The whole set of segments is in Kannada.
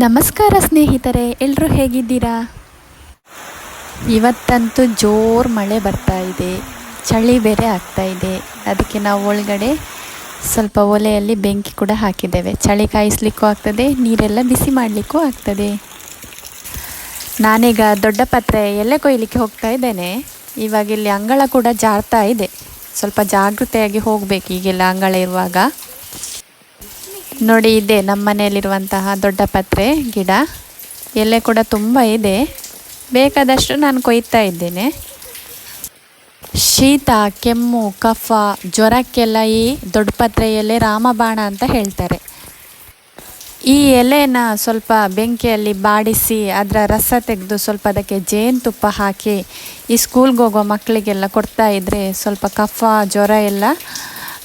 ನಮಸ್ಕಾರ ಸ್ನೇಹಿತರೆ ಎಲ್ಲರೂ ಹೇಗಿದ್ದೀರಾ? ಇವತ್ತಂತೂ ಜೋರು ಮಳೆ ಬರ್ತಾ ಇದೆ, ಚಳಿ ಬೇರೆ ಆಗ್ತಾ ಇದೆ. ಅದಕ್ಕೆ ನಾವು ಒಳಗಡೆ ಸ್ವಲ್ಪ ಒಲೆಯಲ್ಲಿ ಬೆಂಕಿ ಕೂಡ ಹಾಕಿದ್ದೇವೆ. ಚಳಿ ಕಾಯಿಸ್ಲಿಕ್ಕೂ ಆಗ್ತದೆ, ನೀರೆಲ್ಲ ಬಿಸಿ ಮಾಡಲಿಕ್ಕೂ ಆಗ್ತದೆ. ನಾನೀಗ ದೊಡ್ಡ ಪತ್ರೆ ಎಲೆ ಕೊಯ್ಲಿಕ್ಕೆ ಹೋಗ್ತಾ ಇದ್ದೇನೆ. ಇವಾಗ ಇಲ್ಲಿ ಅಂಗಳ ಕೂಡ ಜಾರ್ತಾ ಇದೆ. ಸ್ವಲ್ಪ ಜಾಗೃತೆಯಾಗಿ ಹೋಗಬೇಕು ಈಗೆಲ್ಲ ಅಂಗಳ ಇರುವಾಗ. ನೋಡಿ, ಇದೆ ನಮ್ಮ ಮನೆಯಲ್ಲಿರುವಂತಹ ದೊಡ್ಡ ಪತ್ರೆ, ಗಿಡ. ಎಲೆ ಕೂಡ ತುಂಬ ಇದೆ. ಬೇಕಾದಷ್ಟು ನಾನು ಕೊಯ್ತಾ ಇದ್ದೇನೆ. ಶೀತ, ಕೆಮ್ಮು, ಕಫ, ಜ್ವರಕ್ಕೆಲ್ಲ ಈ ದೊಡ್ಡ ಪತ್ರೆ ಎಲೆ ರಾಮಬಾಣ ಅಂತ ಹೇಳ್ತಾರೆ. ಈ ಎಲೆನ ಸ್ವಲ್ಪ ಬೆಂಕಿಯಲ್ಲಿ ಬಾಡಿಸಿ, ಅದರ ರಸ ತೆಗೆದು ಸ್ವಲ್ಪ ಅದಕ್ಕೆ ಜೇನುತುಪ್ಪ ಹಾಕಿ, ಈ ಸ್ಕೂಲ್ಗೆ ಹೋಗೋ ಮಕ್ಕಳಿಗೆಲ್ಲ ಕೊಡ್ತಾ ಇದ್ದರೆ ಸ್ವಲ್ಪ ಕಫ, ಜ್ವರ ಎಲ್ಲ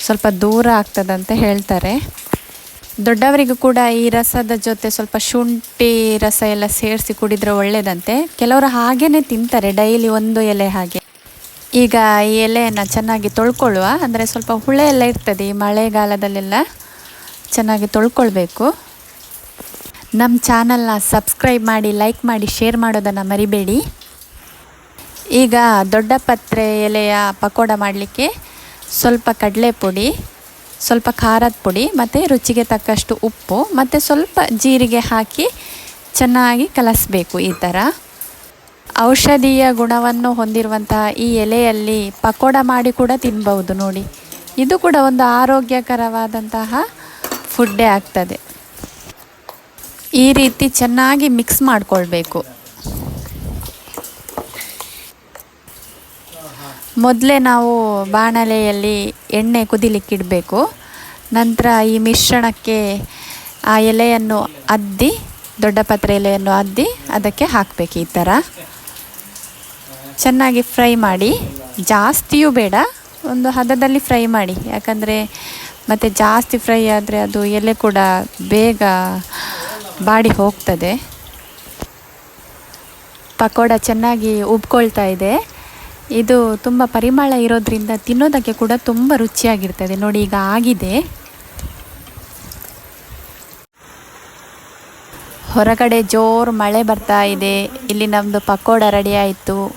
ಸ್ವಲ್ಪ ದೂರ ಆಗ್ತದಂತ ಹೇಳ್ತಾರೆ. ದೊಡ್ಡವರಿಗೂ ಕೂಡ ಈ ರಸದ ಜೊತೆ ಸ್ವಲ್ಪ ಶುಂಠಿ ರಸ ಎಲ್ಲ ಸೇರಿಸಿ ಕುಡಿದ್ರೆ ಒಳ್ಳೆಯದಂತೆ ಕೆಲವರು ಹಾಗೇ ತಿಂತಾರೆ ಡೈಲಿ ಒಂದು ಎಲೆ ಹಾಗೆ. ಈಗ ಈ ಎಲೆಯನ್ನು ಚೆನ್ನಾಗಿ ತೊಳ್ಕೊಳ್ಳುವ, ಅಂದರೆ ಸ್ವಲ್ಪ ಹುಳೆ ಎಲ್ಲ ಇರ್ತದೆ ಈ ಮಳೆಗಾಲದಲ್ಲೆಲ್ಲ ಚೆನ್ನಾಗಿ ತೊಳ್ಕೊಳ್ಬೇಕು. ನಮ್ಮ ಚಾನಲ್ನ ಸಬ್ಸ್ಕ್ರೈಬ್ ಮಾಡಿ, ಲೈಕ್ ಮಾಡಿ, ಶೇರ್ ಮಾಡೋದನ್ನು ಮರಿಬೇಡಿ. ಈಗ ದೊಡ್ಡ ಪತ್ರೆ ಎಲೆಯ ಪಕೋಡ ಮಾಡಲಿಕ್ಕೆ ಸ್ವಲ್ಪ ಕಡಲೆ ಪುಡಿ ಸ್ವಲ್ಪ ಖಾರದ ಪುಡಿ ಮತ್ತು ರುಚಿಗೆ ತಕ್ಕಷ್ಟು ಉಪ್ಪು ಮತ್ತು ಸ್ವಲ್ಪ ಜೀರಿಗೆ ಹಾಕಿ ಚೆನ್ನಾಗಿ ಕಲಸಬೇಕು ಈ ಥರ. ಔಷಧೀಯ ಗುಣವನ್ನು ಹೊಂದಿರುವಂತಹ ಈ ಎಲೆಯಲ್ಲಿ ಪಕೋಡ ಮಾಡಿ ಕೂಡ ತಿನ್ಬಹುದು ನೋಡಿ. ಇದು ಕೂಡ ಒಂದು ಆರೋಗ್ಯಕರವಾದಂತಹ ಫುಡ್ಡೇ ಆಗ್ತದೆ. ಈ ರೀತಿ ಚೆನ್ನಾಗಿ ಮಿಕ್ಸ್ ಮಾಡಿಕೊಳ್ಬೇಕು. ಮೊದಲೇ ನಾವು ಬಾಣಲೆಯಲ್ಲಿ ಎಣ್ಣೆ ಕುದಿಲಿಕ್ಕಿಡಬೇಕು. ನಂತರ ಈ ಮಿಶ್ರಣಕ್ಕೆ ಆ ಎಲೆಯನ್ನು ಅದ್ದಿ, ದೊಡ್ಡ ಪತ್ರೆ ಎಲೆಯನ್ನು ಅದ್ದಿ, ಅದಕ್ಕೆ ಹಾಕಬೇಕು ಈ ಥರ. ಚೆನ್ನಾಗಿ ಫ್ರೈ ಮಾಡಿ. ಜಾಸ್ತಿಯೂ ಬೇಡ, ಒಂದು ಹದದಲ್ಲಿ ಫ್ರೈ ಮಾಡಿ. ಯಾಕಂದರೆ ಮತ್ತು ಜಾಸ್ತಿ ಫ್ರೈ ಆದರೆ ಅದು ಎಲೆ ಕೂಡ ಬೇಗ ಬಾಡಿ ಹೋಗ್ತದೆ. ಪಕೋಡ ಚೆನ್ನಾಗಿ ಉಬ್ಕೊಳ್ತಾ ಇದೆ. ಇದು ತುಂಬ ಪರಿಮಳ ಇರೋದ್ರಿಂದ ತಿನ್ನೋದಕ್ಕೆ ಕೂಡ ತುಂಬ ರುಚಿಯಾಗಿರ್ತದೆ. ನೋಡಿ, ಈಗ ಆಗಿದೆ. ಹೊರಗಡೆ ಜೋರು ಮಳೆ ಬರ್ತಾ ಇದೆ. ಇಲ್ಲಿ ನಮ್ಮದು ಪಕೋಡ ರೆಡಿ ಆಯಿತು.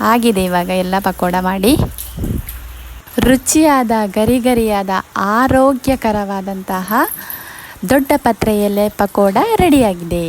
ಆಗಿದೆ ಇವಾಗ ಎಲ್ಲ ಪಕೋಡ ಮಾಡಿ. ರುಚಿಯಾದ, ಗರಿಗರಿಯಾದ, ಆರೋಗ್ಯಕರವಾದಂತಹ ದೊಡ್ಡ ಪತ್ರೆಯಲ್ಲೇ ಪಕೋಡ ರೆಡಿಯಾಗಿದೆ